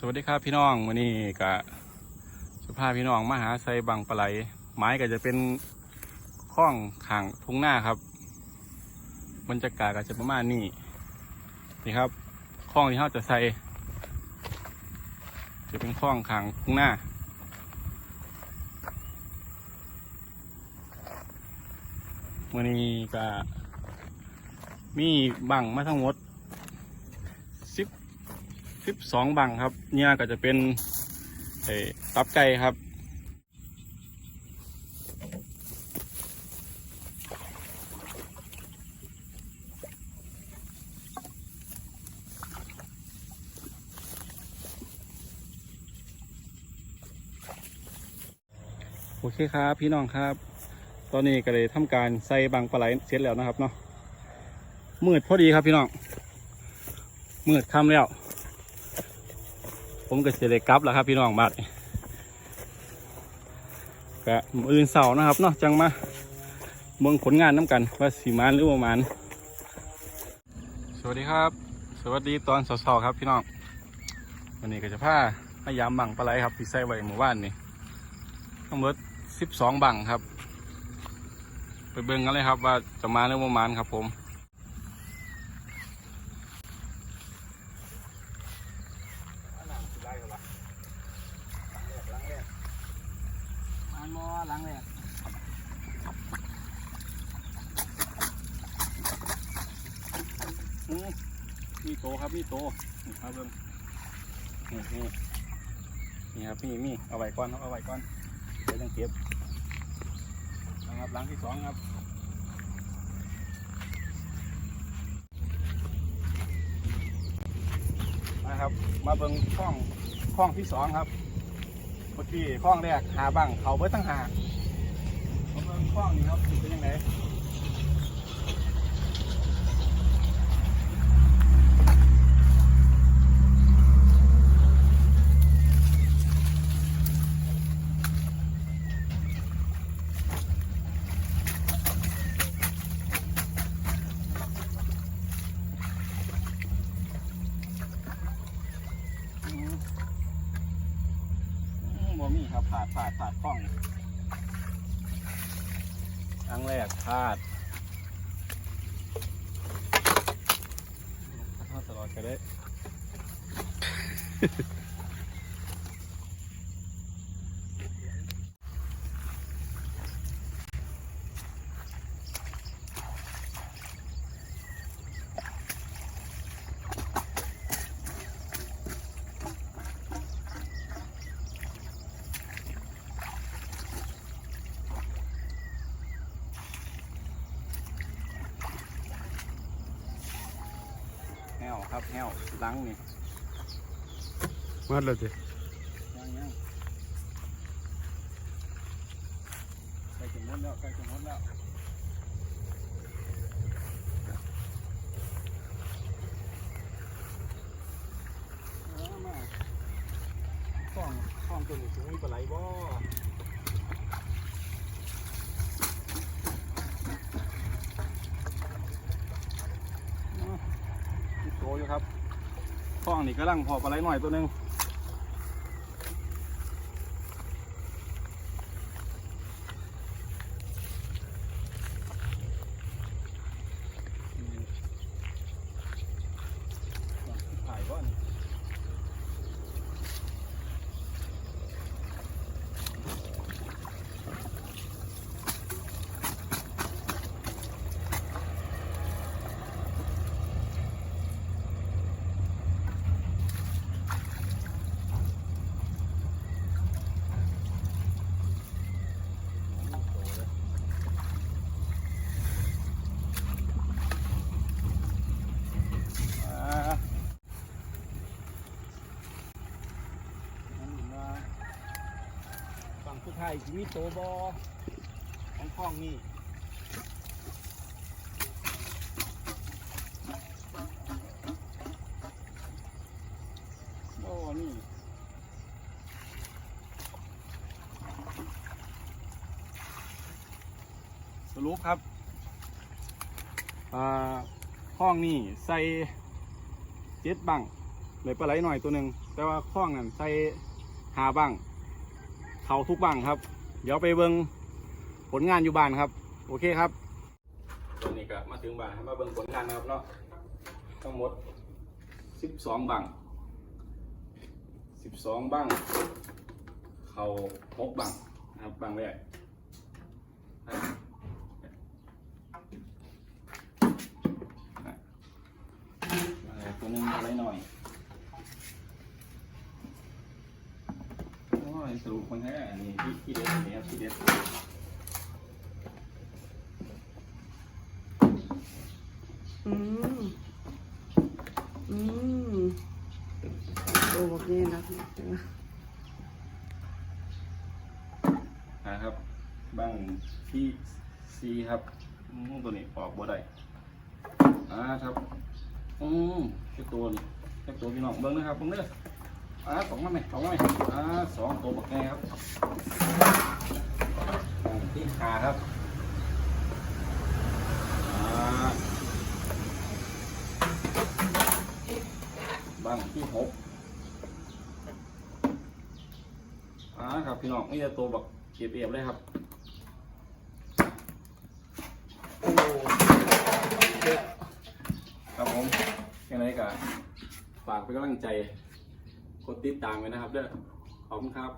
สวัสดีครับพี่น้องวันนี้ก็สุภาพพี่น้องมาหาไซบังปลาไหล ไม้ก็จะเป็นข้องขางทุ่งหน้าครับบรรยากาศก็จะประมาณนี้นี่ครับข้องที่เขาจะใส่จะเป็นข้องขางทุ่งหน้าวันนี้ก็มีบังมาทั้งหมด สิบสองบังครับ เนี่ยก็จะเป็นไอ้ตับไก่ครับโอเคครับพี่น้องครับ ตอนนี้ก็เลยทำการใส่บังปลาไหลเสร็จแล้วนะครับเนาะมืดพอดีครับพี่น้องมืดค่ำแล้ว ผมก็จะได้กลับแล้วครับพี่น้องบัดนี้ก็มื้ออื่นเสานะครับเนาะจังมาเมืองผลงานน้ำกันว่าสีมานหรือว่าหมานสวัสดีครับ สวัสดีตอนสาวๆครับพี่น้องวันนี้ก็จะพามายามบังปลาไหลครับที่ใส่ไว้หมู่บ้านนี่ทั้งหมดสิบสองบังครับ ไปเบิ่งกันเลยครับว่าจะมาหรือว่าหมานครับผม อันมอหลังแรก อืมมี โตครับมีโตนี่ครับเบิ่งนี่นี่นี่ครับมีมีเอาไว้ก่อนครับเอาไว้ก่อนเดี๋ยวต้องเก็บนะครับหลังที่สองครับมาครับ มาเบิ่งข้องข้องที่สองครับเมื่อกี้ข้องแรกหาบังเขาเบิดตั้งหามาเบิ่งข้องนี้ครับเป็นยังไง อืมบ่ครับผาดผาดผาดคล้องครั้งแรกพลาดพลาดตลอดก็ได้ ครับแห้วหลังนี่มัดเลยสิยังยังใกล้จะหมดแล้วใกล้จะหมดแล้วเอามาข้องข้องตัวนี้ถึงมีปลาไหลบ่อ๋อมีโต อยู่ครับข้องนี่กำลังพอปลาไหลหน่อยตัวหนึง ถ่ายก่อนอ่า อันนี้มาฝั่ง สุดท้ายสิมีโตบอของคลองนี่โอ้นี่สรุปครับอ่าห้องนี่ใส่เจ็ดบังเลยปลาไหลหน่อยตัวหนึ่งแต่ว่าข้องนั่นใส่หาบ้าง เขาทุกบ้างครับ เดี๋ยวไปเบิงผลงานอยู่บ้านครับ โอเคครับตอนนี้ก็มาถึงบ้านมาเบิงผลงานนะครับเนาะทั้งหมดสิบสองบังสิบสองบัง เขาหกบังนะครับบังแรกบังแรกตัวนึงอะไรหน่อย สรุปคนแท้อันนี้ที่ที่เด็ดอันนี้ครับที่เด็ดอืมอืมโอ้บอกนี่นะนะครับบ้างที่ซีครับตัวนี้ออกบ่ได้อ่าครับอืมแค่ตัวนี่แค่ตัวพี่น้องเบิ้งนะครับเบิ้งเด้อ อ่าสองมาไหมสองมาไหมอ่าสองตัวบักแง่ครับที่ขาครับบ้างที่หกอ่าครับพี่น้องนี่จะตัวบักเกียบเอียบเลยครับครับผมยังไงก็ฝากเป็นกำลังใจ กดติดตามไว้นะครับเด้อขอบคุณครับ